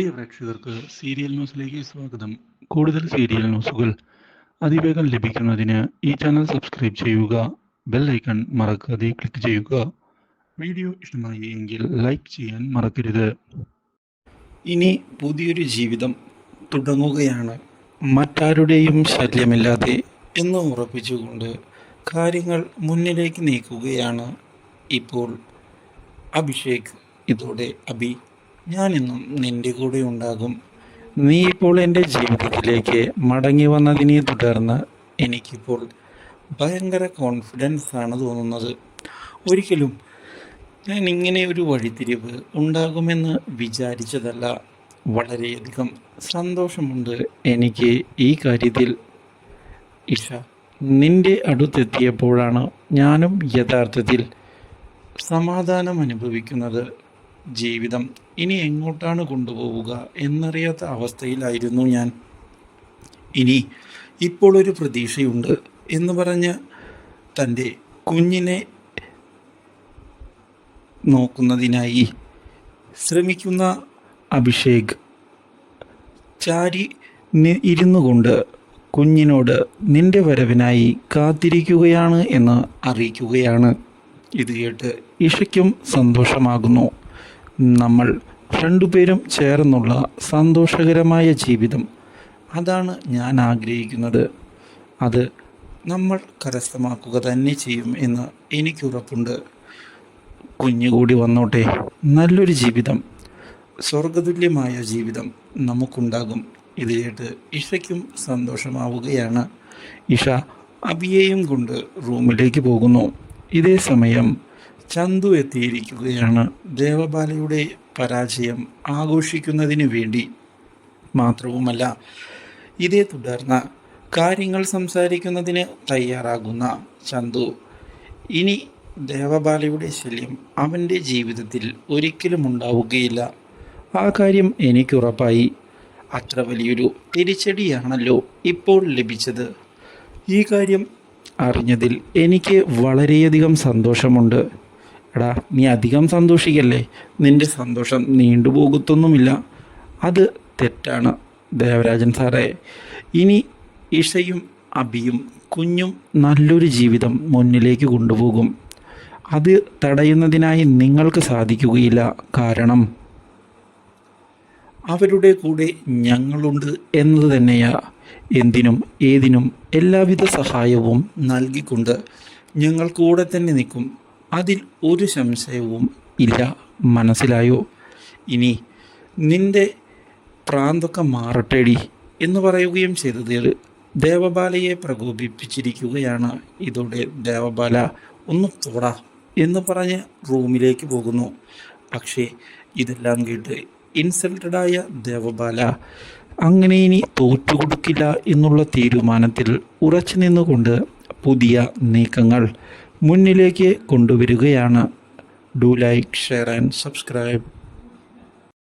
പ്രിയ പ്രേക്ഷകർക്ക് സീരിയൽ ന്യൂസിലേക്ക് സ്വാഗതം. കൂടുതൽ സീരിയൽ ന്യൂസുകൾ അതിവേഗം ലഭിക്കുന്നതിന് ഈ ചാനൽ സബ്സ്ക്രൈബ് ചെയ്യുക ബെൽ ഐക്കൺ മറക്കാതെ ക്ലിക്ക് ചെയ്യുക. വീഡിയോ ഇഷ്ടമായി എങ്കിൽ ലൈക്ക് ചെയ്യാൻ മറക്കരുത്. ഇനി പുതിയൊരു ജീവിതം തുടങ്ങുകയാണ്. മറ്റാരുടെയും ശല്യമില്ലാതെ എന്ന് ഉറപ്പിച്ചുകൊണ്ട് കാര്യങ്ങൾ മുന്നിലേക്ക് നീക്കുകയാണ് ഇപ്പോൾ അഭിഷേക്. ഇതോടെ അഭി ഞാനെന്നും നിന്റെ കൂടെ ഉണ്ടാകും. നീ ഇപ്പോൾ എന്റെ ജീവിതത്തിലേക്ക് മടങ്ങി വന്നതിനെ തുടർന്ന് എനിക്കിപ്പോൾ ഭയങ്കര കോൺഫിഡൻസ് ആണ് തോന്നുന്നത്. ഒരിക്കലും ഞാൻ ഇങ്ങനെ ഒരു വഴിത്തിരിവ് ഉണ്ടാകുമെന്ന് വിചാരിച്ചതല്ല. വളരെയധികം സന്തോഷമുണ്ട് എനിക്ക് ഈ കാര്യത്തിൽ. ഇഷ നിന്റെ അടുത്തെത്തിയപ്പോഴാണ് ഞാനും യഥാർത്ഥത്തിൽ സമാധാനം അനുഭവിക്കുന്നത് ജീവിതം ഇനി എങ്ങോട്ടാണ് കൊണ്ടുപോവുക എന്നറിയാത്ത അവസ്ഥയിലായിരുന്നു ഞാൻ. ഇനി ഇപ്പോൾ ഒരു പ്രതീക്ഷയുണ്ട് എന്ന് പറഞ്ഞ് തന്റെ കുഞ്ഞിനെ നോക്കുന്നതിനായി ശ്രമിക്കുന്ന അഭിഷേക് ചാരി ഇരുന്നു കൊണ്ട് കുഞ്ഞിനോട് നിന്റെ വരവിനായി കാത്തിരിക്കുകയാണ് എന്ന് അറിയിക്കുകയാണ്. ഇത് കേട്ട് ഇഷയ്ക്കും സന്തോഷമാകുന്നു. നമ്മൾ രണ്ടുപേരും ചേർന്നുള്ള സന്തോഷകരമായ ജീവിതം. അതാണ് ഞാൻ ആഗ്രഹിക്കുന്നത്. അത് നമ്മൾ കരസ്ഥമാക്കുക തന്നെ ചെയ്യും എന്ന് എനിക്കുറപ്പുണ്ട്. കുഞ്ഞുകൂടി വന്നോട്ടെ. നല്ലൊരു ജീവിതം. സ്വർഗതുല്യമായ ജീവിതം നമുക്കുണ്ടാകും. ഇത് കേട്ട് ഇഷയ്ക്കും സന്തോഷമാവുകയാണ്. ഇഷ അബിയെയും കൊണ്ട് റൂമിലേക്ക് പോകുന്നു. ഇതേ സമയം ചന്തു എത്തിയിരിക്കുകയാണ്. ദേവബാലയുടെ പരാജയം ആഘോഷിക്കുന്നതിന് വേണ്ടി മാത്രവുമല്ല ഇതേ തുടർന്ന് കാര്യങ്ങൾ സംസാരിക്കുന്നതിന് തയ്യാറാകുന്ന ചന്തു. ഇനി ദേവബാലയുടെ ശല്യം അവന്റെ ജീവിതത്തിൽ ഒരിക്കലും ഉണ്ടാവുകയില്ല. ആ കാര്യം എനിക്കുറപ്പായി അത്ര വലിയൊരു തിരിച്ചടിയാണല്ലോ ഇപ്പോൾ ലഭിച്ചത്. ഈ കാര്യം അറിഞ്ഞതിൽ എനിക്ക് വളരെയധികം സന്തോഷമുണ്ട്. എടാ നീ അധികം സന്തോഷിക്കല്ലേ? നിന്റെ സന്തോഷം നീണ്ടുപോകത്തൊന്നുമില്ല അത് തെറ്റാണ് ദേവരാജൻ സാറേ. ഇനി ഇഷയും അബിയും കുഞ്ഞും നല്ലൊരു ജീവിതം മുന്നിലേക്ക് കൊണ്ടുപോകും. അത് തടയുന്നതിനായി നിങ്ങൾക്ക് സാധിക്കുകയില്ല കാരണം അവരുടെ കൂടെ ഞങ്ങളുണ്ട് എന്നത് തന്നെയാ. എന്തിനും ഏതിനും എല്ലാവിധ സഹായവും നൽകിക്കൊണ്ട് ഞങ്ങൾ കൂടെ തന്നെ നിൽക്കും. അതിൽ ഒരു സംശയവും ഇല്ല മനസ്സിലായോ? ഇനി നിന്റെ പ്രാന്തൊക്കെ മാറട്ടെടി എന്ന് പറയുകയും ചെയ്തത് ദേവബാലയെ പ്രകോപിപ്പിച്ചിരിക്കുകയാണ്. ഇതോടെ ദേവബാല ഒന്ന് തൊടാ എന്ന് പറഞ്ഞ് റൂമിലേക്ക് പോകുന്നു. പക്ഷേ ഇതെല്ലാം കേട്ട് ഇൻസൾട്ടഡായ ദേവബാല അങ്ങനെ ഇനി തോറ്റുകൊടുക്കില്ല എന്നുള്ള തീരുമാനത്തിൽ ഉറച്ചു നിന്നുകൊണ്ട് പുതിയ നീക്കങ്ങൾ മുന്നിലേക്ക് കൊണ്ടുവരികയാണ്. Do like share and subscribe